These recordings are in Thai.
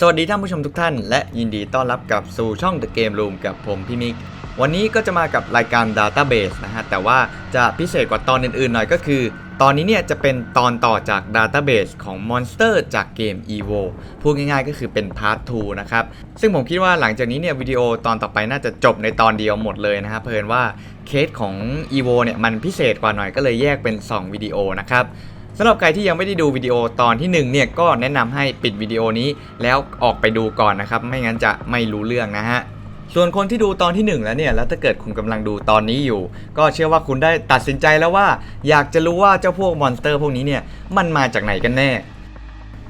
สวัสดีท่านผู้ชมทุกท่าน และยินดีต้อนรับกลับสู่ช่อง The Game Room กับผมพี่มิก วันนี้ก็จะมากับรายการ Database นะฮะ แต่ว่าจะพิเศษกว่าตอนอื่นๆหน่อยก็คือ ตอนนี้เนี่ยจะเป็นตอนต่อจาก Database ของ Monster จากเกม EVO พูดง่ายๆก็คือเป็น Part 2 นะครับ ซึ่งผมคิดว่าหลังจากนี้เนี่ยวิดีโอตอนต่อไปน่าจะจบในตอนเดียวหมดเลยนะครับเพราะว่าเคสของ EVO เนี่ยมันพิเศษกว่าหน่อยก็เลยแยกเป็น 2 วิดีโอนะครับ สำหรับใครที่ยังไม่ได้ดูวิดีโอตอนที่1เนี่ยก็แนะนำให้ปิดวิดีโอนี้แล้วออกไปดูก่อนนะครับ ไม่งั้นจะไม่รู้เรื่องนะฮะส่วนคนที่ดูตอนที่ 1 แล้วเนี่ย แล้วถ้าเกิดคุณกำลังดูตอนนี้อยู่ ก็เชื่อว่าคุณได้ตัดสินใจแล้วว่า อยากจะรู้ว่าเจ้าพวกมอนสเตอร์พวกนี้เนี่ย มันมาจากไหนกันแน่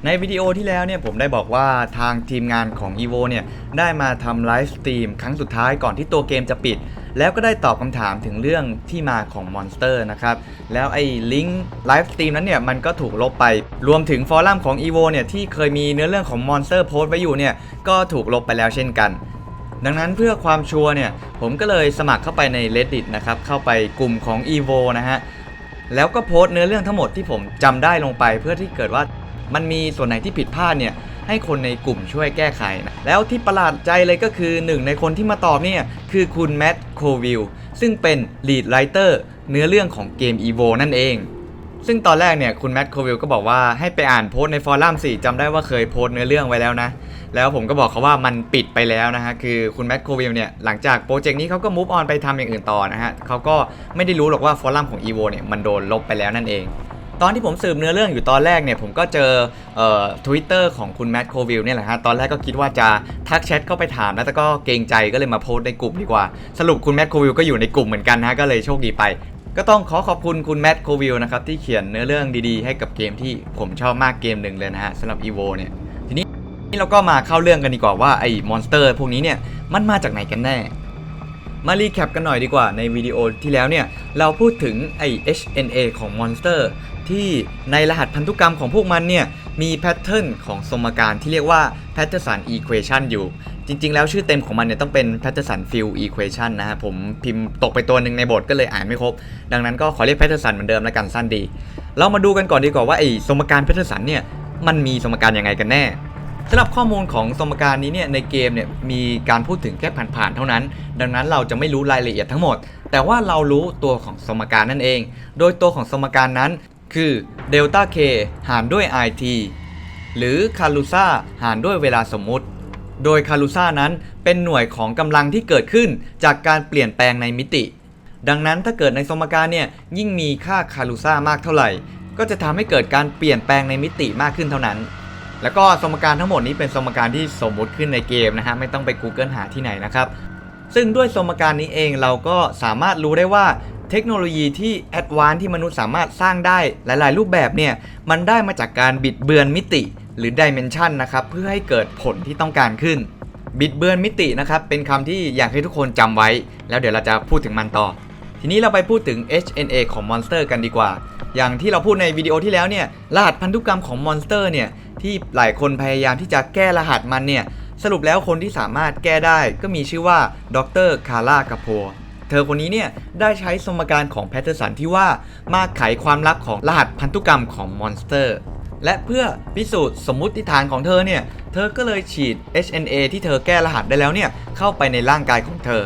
ในวิดีโอที่แล้วเนี่ยผมได้บอกว่าทางทีมงานของ EVO เนี่ยได้มาทำไลฟ์สตรีมครั้งสุดท้ายก่อนที่ตัวเกมจะปิด แล้วก็ได้ตอบคำถามถึงเรื่องที่มาของมอนสเตอร์นะครับ แล้วไอ้ลิงก์ไลฟ์สตรีมนั้นเนี่ยมันก็ถูกลบไป รวมถึงฟอรัมของ EVO เนี่ยที่เคยมีเนื้อเรื่องของมอนสเตอร์โพสต์ไว้อยู่เนี่ยก็ถูกลบไปแล้วเช่นกันดังนั้นเพื่อความชัวร์เนี่ยผมก็เลยสมัครเข้าไปใน reddit นะครับ เข้าไปกลุ่มของ EVO นะฮะ แล้วก็โพสต์เนื้อเรื่องทั้งหมดที่ผมจำได้ลงไปเพื่อที่เกิดว่า มันมีส่วนไหนที่ผิดพลาดเนี่ยให้คนในกลุ่มช่วยแก้ไขนะแล้วที่ประหลาดใจเลยก็คือหนึ่งในคนที่มาตอบเนี่ยคือคุณแม t โควิลซึ่งเป็น lead writer เนื้อเรื่องของเกม EVO นั่นเอง ซึ่งตอนแรกเนี่ยคุณแม t โควิลก็บอกว่าให้ไปอ่านโพสในฟอรัมสิจำได้ว่าเคยโพสเนื้อเรื่องไว้แล้วนะ แล้วผมก็บอกเขาว่ามันปิดไปแล้วนะฮะ คือคุณแม t โควิลเนี่ยหลังจากโปรเจกต์นี้เขาก็ move on ไปทำอย่างอื่นต่อนะฮะเขาก็ไม่ได้รู้หรอกว่าฟอรัมของ EVO เนี่ยมันโดนลบไปแล้วนั่นเอง ตอนที่ผมสืบเนื้อเรื่องอยู่ตอนแรกเนี่ยผมก็เจอทวิตเตอร์ของคุณแม t โควิลเนี่ยแหละฮะตอนแรกก็คิดว่าจะทักแชทเข้าไปถามแล้วแต่ก็เกรงใจก็เลยมาโพสต์ในกลุ่มดีกว่า สรุปคุณแม t โควิลก็อยู่ในกลุ่มเหมือนกันนะก็เลยโชคดีไป ก็ต้องขอขอบคุณคุณแม t โควิลนะครับที่เขียนเนื้อเรื่องดีๆ ให้กับเกมที่ผมชอบมากเกมหนึ่งเลยนะฮะสำหรับ EVO เนี่ยทีนี้นี่เราก็มาเข้าเรื่องกันดีกว่าว่าไอ้มอนสเตอร์พวกนี้เนี่ยมันมาจากไหนกันแน่มารีแคปกันหน่อยดีกว่าในวิดีโอที่แล้วเนี่ย เราพูดถึงไอ้ HNA ของมอนสเตอร์ ที่ในรหัสพันธุกรรมของพวกมันเนี่ยมีแพทเทิร์นของสมการที่เรียกว่า Patterson Equation อยู่ จริง ๆ แล้วชื่อเต็มของมันเนี่ยต้องเป็น Patterson Field Equation นะฮะผมพิมพ์ตกไปตัวหนึ่งในบทก็เลยอ่านไม่ครบ ดังนั้นก็ขอเรียก Patterson เหมือนเดิมแล้วกันสั้นดี เรามาดูกันก่อนดีกว่าว่าไอ้สมการ Patterson เนี่ยมันมีสมการยังไงกันแน่สำหรับข้อมูลของสมการนี้เนี่ยในเกมเนี่ยมีการพูดถึงแค่ผ่านๆเท่านั้น ดังนั้นเราจะไม่รู้รายละเอียดทั้งหมด แต่ว่าเรารู้ตัวของสมการนั่นเอง โดยตัวของสมการนั้น คือเดลต้า k หารด้วย it หรือคารูซาหารด้วยเวลาสมมุติ โดยคารูซานั้นเป็นหน่วยของกำลังที่เกิดขึ้นจากการเปลี่ยนแปลงในมิติ ดังนั้นถ้าเกิดในสมการเนี่ยยิ่งมีค่าคารูซามากเท่าไหร่ ก็จะทำให้เกิดการเปลี่ยนแปลงในมิติมากขึ้นเท่านั้น แล้วก็สมการทั้งหมดนี้เป็นสมการที่สมมุติขึ้นในเกมนะฮะไม่ต้องไป Google หาที่ไหนนะครับซึ่งด้วยสมการนี้เองเราก็สามารถรู้ได้ว่า เทคโนโลยีที่แอดวานที่มนุษย์สามารถสร้างได้หลาย ๆ รูปแบบเนี่ยมันได้มาจากการบิดเบือนมิติหรือดิเมนชันนะครับเพื่อให้เกิดผลที่ต้องการขึ้น บิดเบือนมิตินะครับเป็นคำที่อยากให้ทุกคนจำไว้ แล้วเดี๋ยวเราจะพูดถึงมันต่อ ทีนี้เราไปพูดถึง HNA ของมอนสเตอร์กันดีกว่า อย่างที่เราพูดในวิดีโอที่แล้วเนี่ยรหัสพันธุกรรมของมอนสเตอร์เนี่ยที่หลายคนพยายามที่จะแก้รหัสมันเนี่ยสรุปแล้วคนที่สามารถแก้ได้ก็มีชื่อว่าดรคาร่ากาโพ เธอคนนี้เนี่ยได้ใช้สมการของแพทเทอร์สันที่ว่ามาไขความลับของรหัสพันธุกรรมของมอนสเตอร์และเพื่อพิสูจน์สมมุติฐานของเธอเนี่ย เธอก็เลยฉีด HNA ที่เธอแก้รหัสได้แล้วเนี่ย เข้าไปในร่างกายของเธอ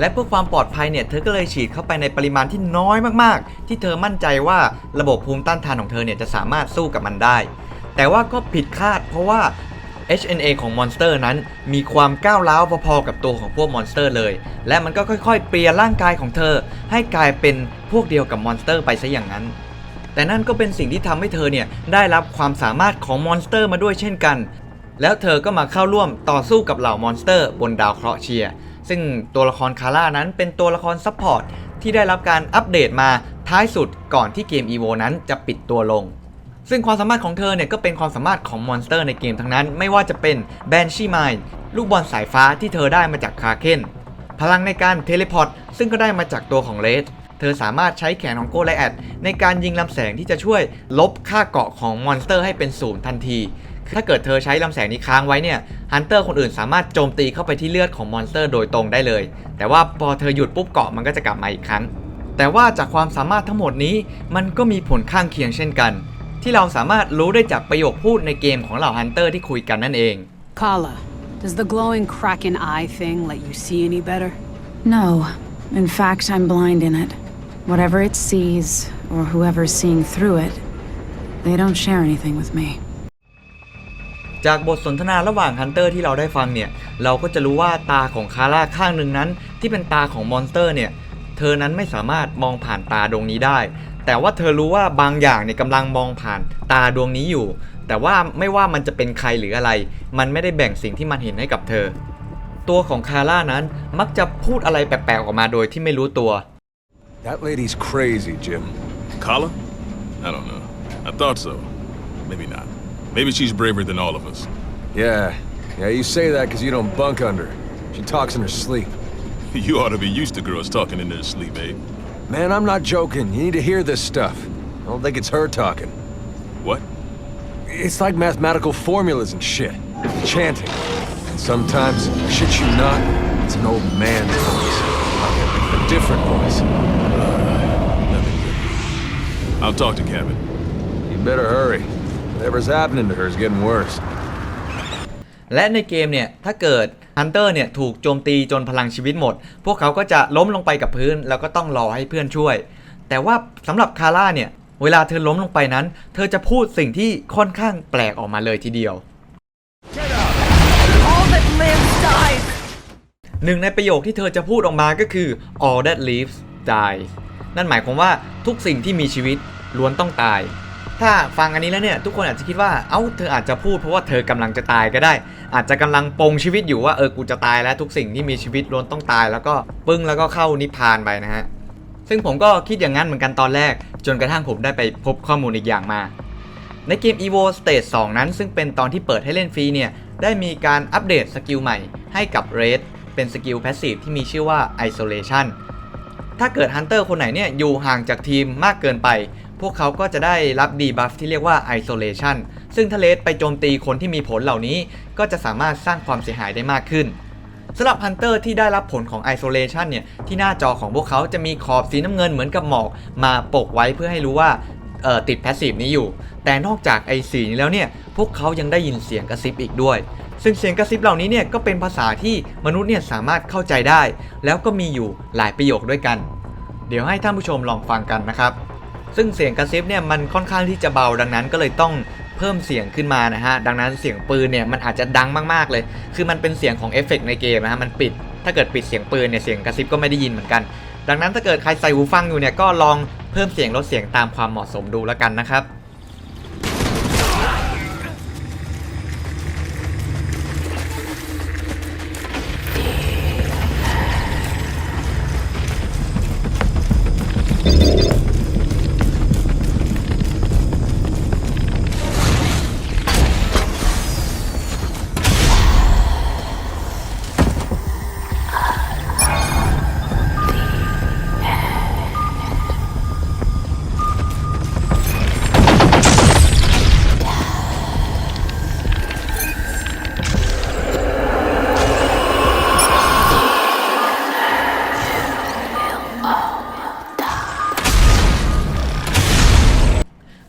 และเพื่อความปลอดภัยเนี่ย เธอก็เลยฉีดเข้าไปในปริมาณที่น้อยมากๆ ที่เธอมั่นใจว่าระบบภูมิต้านทานของเธอเนี่ยจะสามารถสู้กับมันได้ แต่ว่าก็ผิดคาดเพราะว่า HNA ของมอนสเตอร์นั้น มีความก้าวร้าวพอๆกับตัวของพวกมอนสเตอร์เลย และมันก็ค่อยๆ เปลี่ยนร่างกายของเธอ ให้กลายเป็นพวกเดียวกับมอนสเตอร์ไปซะอย่างนั้น แต่นั่นก็เป็นสิ่งที่ทำให้เธอเนี่ยได้รับความสามารถของมอนสเตอร์มาด้วยเช่นกัน แล้วเธอก็มาเข้าร่วมต่อสู้กับเหล่ามอนสเตอร์ บนดาวเคราะห์เชียร์ซึ่งตัวละครคาร่านั้นเป็นตัวละครซัพพอร์ตที่ได้รับการอัปเดตมาท้ายสุดก่อนที่เกม EVO นั้นจะปิดตัวลง ซึ่งความสามารถของเธอเนี่ยก็เป็นความสามารถของมอนสเตอร์ในเกมทั้งนั้น ไม่ว่าจะเป็นแบนชี่มายลูกบอลสายฟ้าที่เธอได้มาจากคาเคนพลังในการเทเลพอร์ตซึ่งก็ได้มาจากตัวของเลสเธอสามารถใช้แขนของโกไลแอดในการยิงลำแสงที่จะช่วยลบค่าเกาะของมอนสเตอร์ให้เป็นศูนย์ทันที ถ้าเกิดเธอใช้ลำแสงนี้ค้างไว้เนี่ยฮันเตอร์คนอื่นสามารถโจมตีเข้าไปที่เลือดของมอนสเตอร์โดยตรงได้เลย แต่ว่าพอเธอหยุดปุ๊บเกาะมันก็จะกลับมาอีกครั้ง แต่ว่าจากความสามารถทั้งหมดนี้มันก็มีผลข้างเคียงเช่นกัน ที่เราสามารถรู้ได้จากประโยคพูดในเกมของเหล่าฮันเตอร์ที่คุยกันนั่นเอง Kala, does the glowing kraken eye thing let you see any better? No. In fact, I'm blind in it. Whatever it sees, or whoever's seeing through it, they don't share anything with me. จากบทสนทนาระหว่างฮันเตอร์ที่เราได้ฟังเนี่ย เราก็จะรู้ว่าตาของคาร่าข้างหนึ่งนั้น ที่เป็นตาของมอนสเตอร์เนี่ย เธอนั้นไม่สามารถมองผ่านตาดวงนี้ได้ แต่ว่าเธอรู้ว่าบางอย่างเนี่ยกำลังมองผ่านตาดวงนี้อยู่ แต่ว่าไม่ว่ามันจะเป็นใครหรืออะไร มันไม่ได้แบ่งสิ่งที่มันเห็นให้กับเธอ ตัวของคาร่านั้นมักจะพูดอะไรแปลกๆออกมาโดยที่ไม่รู้ตัว That lady's crazy, Jim. Kala? I don't know. I thought so. Maybe not. Maybe she's braver than all of us. Yeah. Yeah, you say that because you don't bunk under. She talks in her sleep. You ought to be used to girls talking in their sleep, Abe. Man, I'm not joking. You need to hear this stuff. I don't think it's her talking. What? It's like mathematical formulas and shit. Chanting. And sometimes, shit you not, it's an old man's voice. A different voice. Nothing good. I'll talk to Kevin. You better hurry. Whatever's happening to her is getting worse. และในเกมเนี่ย ถ้าเกิด ฮันเตอร์เนี่ยถูกโจมตีจนพลังชีวิตหมด พวกเขาก็จะล้มลงไปกับพื้น แล้วก็ต้องรอให้เพื่อนช่วย แต่ว่าสำหรับคาร่าเนี่ย เวลาเธอล้มลงไปนั้น เธอจะพูดสิ่งที่ค่อนข้างแปลกออกมาเลยทีเดียว All that lives dies! หนึ่งในประโยคที่เธอจะพูดออกมาก็คือ all that lives dies นั่นหมายความว่าทุกสิ่งที่มีชีวิตล้วนต้องตาย ถ้าฟังอันนี้แล้วเนี่ยทุกคนอาจจะคิดว่า เอ้าเธออาจจะพูดเพราะว่าเธอกำลังจะตายก็ได้ อาจจะกำลังปงชีวิตอยู่ว่าเออกูจะตายแล้วทุกสิ่งที่มีชีวิตล้วนต้องตาย แล้วก็ปึ้งแล้วก็เข้านิพพานไปนะฮะซึ่งผมก็คิดอย่างนั้นเหมือนกันตอนแรก จนกระทั่งผมได้ไปพบข้อมูลอีกอย่างมา ในเกม EVO Stage 2 นั้น ซึ่งเป็นตอนที่เปิดให้เล่นฟรีเนี่ยได้มีการอัปเดตสกิลใหม่ให้กับ Raid เป็นสกิล Passive ที่มีชื่อว่า Isolation ถ้าเกิดฮันเตอร์คนไหนเนี่ยอยู่ห่างจากทีมมากเกินไป พวกเขาก็จะได้รับดีบัฟที่เรียกว่า Isolation ซึ่งถ้าเลสไปโจมตีคนที่มีผลเหล่านี้ ก็จะสามารถสร้างความเสียหายได้มากขึ้นสำหรับฮันเตอร์ที่ได้รับผลของ Isolation เนี่ยที่หน้าจอของพวกเขาจะมีขอบสีน้ำเงินเหมือนกับหมอก มาปกไว้เพื่อให้รู้ว่าติดแพสซีฟนี้อยู่ แต่นอกจากไอสีนี้แล้วเนี่ยพวกเขายังได้ยินเสียงกระซิบอีกด้วย ซึ่งเสียงกระซิบเหล่านี้เนี่ยก็เป็นภาษาที่มนุษย์เนี่ยสามารถเข้าใจได้ แล้วก็มีอยู่หลายประโยคด้วยกัน เดี๋ยวให้ท่านผู้ชมลองฟังกันนะครับ ซึ่งเสียงกระซิบเนี่ยมันค่อนข้างที่จะเบาดังนั้นก็เลยต้องเพิ่มเสียงขึ้นมานะฮะดังนั้นเสียงปืนเนี่ยมันอาจจะดังมากๆเลย คือมันเป็นเสียงของเอฟเฟกต์ในเกมนะฮะมันปิด ถ้าเกิดปิดเสียงปืนเนี่ยเสียงกระซิบก็ไม่ได้ยินเหมือนกัน ดังนั้นถ้าเกิดใครใส่หูฟังอยู่เนี่ยก็ลองเพิ่มเสียงลดเสียงตามความเหมาะสมดูแล้วกันนะครับ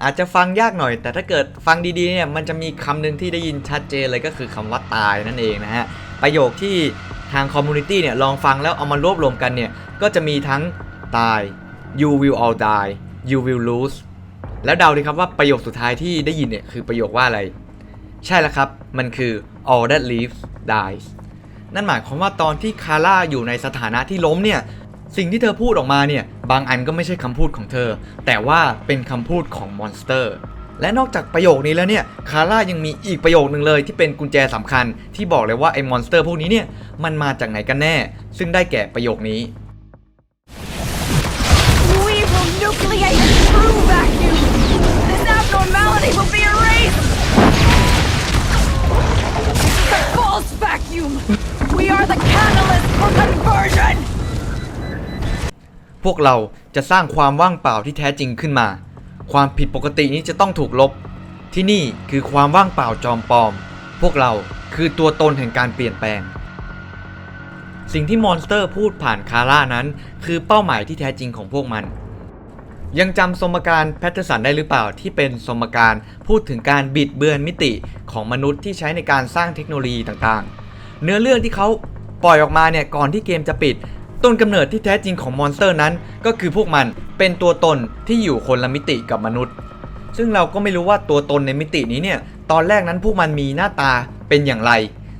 อาจจะฟังยากหน่อย แต่ถ้าเกิดฟังดีๆเนี่ยมันจะมีคำหนึ่งที่ได้ยินชัดเจนเลยก็คือคำว่าตายนั่นเองนะฮะ ประโยคที่ทางคอมมูนิตี้เนี่ยลองฟังแล้วเอามารวบรวมกันเนี่ย ก็จะมีทั้งตาย you will all die you will lose แล้วเดาดีครับว่าประโยคสุดท้ายที่ได้ยินเนี่ยคือประโยคว่าอะไร ใช่แล้วครับ มันคือ all that lives dies นั่นหมายความว่าตอนที่คาร่าอยู่ในสถานะที่ล้มเนี่ย สิ่งที่เธอพูดออกมาเนี่ย บางอันก็ไม่ใช่คำพูดของเธอ แต่ว่าเป็นคำพูดของมอนสเตอร์ และนอกจากประโยคนี้แล้วเนี่ย คาร่ายังมีอีกประโยคนึงเลยที่เป็นกุญแจสำคัญ ที่บอกเลยว่าไอ้มอนสเตอร์พวกนี้เนี่ย มันมาจากไหนกันแน่ ซึ่งได้แก่ประโยคนี้ We will nucleate the true vacuum! This abnormality will be erased! The false vacuum! We are the catalyst for conversion! พวกเราจะสร้างความว่างเปล่าที่แท้จริงขึ้นมา ความผิดปกตินี้จะต้องถูกลบ ที่นี่คือความว่างเปล่าจอมปลอม พวกเราคือตัวตนแห่งการเปลี่ยนแปลง สิ่งที่มอนสเตอร์พูดผ่านคาร่านั้น คือเป้าหมายที่แท้จริงของพวกมัน ยังจำสมการแพทเทอร์สันได้หรือเปล่าที่เป็นสมการพูดถึงการบิดเบือนมิติของมนุษย์ที่ใช้ในการสร้างเทคโนโลยีต่างๆ เนื้อเรื่องที่เขาปล่อยออกมาเนี่ยก่อนที่เกมจะปิด ต้นกำเนิดที่แท้จริงของมอนสเตอร์นั้น ก็คือพวกมันเป็นตัวตนที่อยู่คนละมิติกับมนุษย์ ซึ่งเราก็ไม่รู้ว่าตัวตนในมิตินี้เนี่ยตอนแรกนั้นพวกมันมีหน้าตาเป็นอย่างไร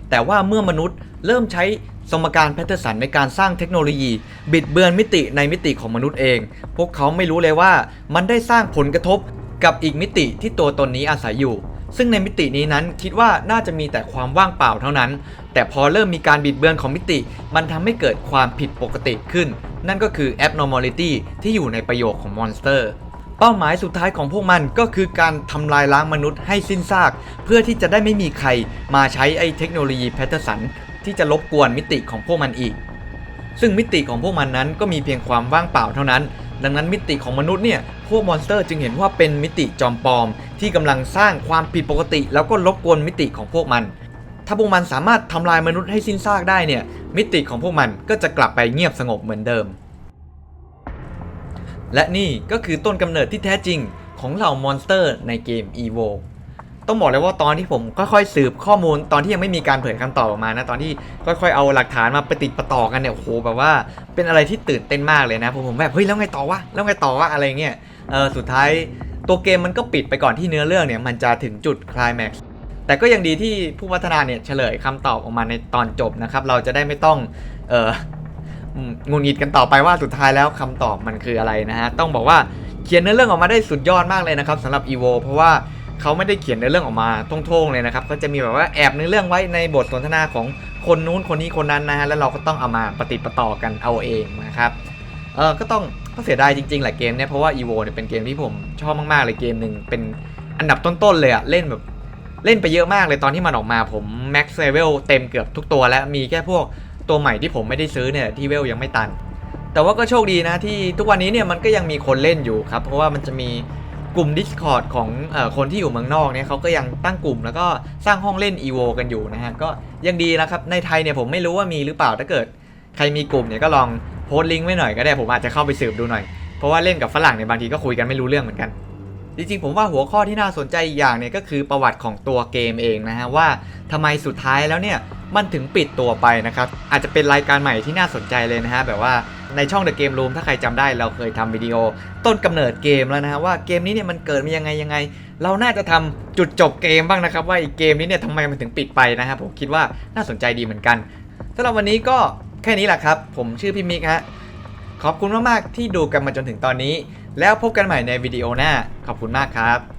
แต่ว่าเมื่อมนุษย์เริ่มใช้สมการแพทเทอร์สันในการสร้างเทคโนโลยี บิดเบือนมิติในมิติของมนุษย์เอง พวกเขาไม่รู้เลยว่ามันได้สร้างผลกระทบกับอีกมิติที่ตัวตนนี้อาศัยอยู่ ซึ่งในมิตินี้นั้นคิดว่าน่าจะมีแต่ความว่างเปล่าเท่านั้น แต่พอเริ่มมีการบิดเบือนของมิติ มันทำให้เกิดความผิดปกติขึ้น นั่นก็คือ abnormality ที่อยู่ในประโยคของมอนสเตอร์เป้าหมายสุดท้ายของพวกมันก็คือการทำลายล้างมนุษย์ให้สิ้นซาก เพื่อที่จะได้ไม่มีใครมาใช้ไอ้เทคโนโลยีแพทเทอร์สันที่จะรบกวนมิติของพวกมันอีก ซึ่งมิติของพวกมันนั้นก็มีเพียงความว่างเปล่าเท่านั้น ดังนั้นมิติของมนุษย์เนี่ยพวกมอนสเตอร์จึงเห็นว่าเป็นมิติจอมปลอม ที่กำลังสร้างความผิดปกติ แล้วก็รบกวนมิติของพวกมัน ถ้าพวกมันสามารถทำลายมนุษย์ให้สิ้นซากได้เนี่ยมิติของพวกมันก็จะกลับไปเงียบสงบเหมือนเดิม และนี่ก็คือต้นกำเนิดที่แท้จริงของเหล่ามอนสเตอร์ในเกม EVO ต้องบอกเลยว่าตอนที่ผมค่อยๆสืบข้อมูลตอนที่ยังไม่มีการเผยคำตอบออกมานะตอนที่ค่อยๆเอาหลักฐานมาประติดประต่อกันเนี่ยโอ้โหแบบว่าเป็นอะไรที่ตื่นเต้นมากเลยนะผมผมแบบเฮ้ยแล้วไงต่อวะแล้วไงต่อวะอะไรเงี้ยเออสุดท้ายตัวเกมมันก็ปิดไปก่อนที่เนื้อเรื่องเนี่ยมันจะถึงจุดคลายแม็กซ์แต่ก็ยังดีที่ผู้พัฒนาเนี่ยเฉลยคำตอบออกมาในตอนจบนะครับเราจะได้ไม่ต้องเอองุนงิดกันต่อไปว่าสุดท้ายแล้วคำตอบมันคืออะไรนะฮะต้องบอกว่าเขียนเนื้อเรื่องออกมาได้สุดยอดมากเลยนะครับสำหรับ EVO เพราะว่า เขาไม่ได้เขียนเนื้อเรื่องออกมาท่งๆเลยนะครับก็จะมีแบบว่าแอบเนื้อเรื่องไว้ในบทสนทนาของคนนู้นคนนี้คนนั้นนะฮะแล้วเราก็ต้องเอามาปฏิประต่อกันเอาเองนะครับเออก็ต้องก็เสียดายจริงๆแหละเกมเนี่ยเพราะว่า EVO เนี่ยเป็นเกมที่ผมชอบมากๆเลยเกมหนึ่งเป็นอันดับต้นๆเลยอะเล่นแบบเล่นไปเยอะมากเลยตอนที่มันออกมาผม max level เต็มเกือบทุกตัวแล้วมีแค่พวกตัวใหม่ที่ผมไม่ได้ซื้อเนี่ยที่เวลยังไม่ตัน แต่ว่าก็โชคดีนะที่ทุกวันนี้เนี่ยมันก็ยังมีคนเล่นอยู่ครับเพราะว่ามันจะมี กลุ่ม Discord ของอคนที่อยู่เมืองนอกเนี่ยเขาก็ยังตั้งกลุ่มแล้วก็สร้างห้องเล่น EVO กันอยู่นะฮะก็ยังดีนะครับในไทยเนี่ยผมไม่รู้ว่ามีหรือเปล่าถ้าเกิด ใครมีกลุ่มเนี่ยก็ลองโพสต์ลิงก์ไว้หน่อยก็ได้ผมอาจจะเข้าไปสืบดูหน่อย เพราะว่าเล่นกับฝรั่งเนี่ยบางทีก็คุยกันไม่รู้เรื่องเหมือนกันจริงๆผมว่าหัวข้อที่น่าสนใจอีกอย่างเนี่ยก็คือประวัติของตัวเกมเองนะฮะว่าทำไมสุดท้ายแล้วเนี่ย มันถึงปิดตัวไปนะครับ อาจจะเป็นรายการใหม่ที่น่าสนใจเลยนะฮะ แบบว่าในช่อง The Game Room ถ้าใครจำได้เราเคยทำวิดีโอ ต้นกำเนิดเกมแล้วนะฮะว่าเกมนี้เนี่ยมันเกิดมายังไงยังไง เราน่าจะทำจุดจบเกมบ้างนะครับ ว่าอีกเกมนี้เนี่ยทำไมมันถึงปิดไปนะครับผมคิดว่าน่าสนใจดีเหมือนกันสำหรับวันนี้ก็แค่นี้แหละครับ ผมชื่อพี่มิกฮะขอบคุณมากๆที่ดูกันมาจนถึงตอนนี้ แล้วพบกันใหม่ในวิดีโอหน้าขอบคุณมากครับ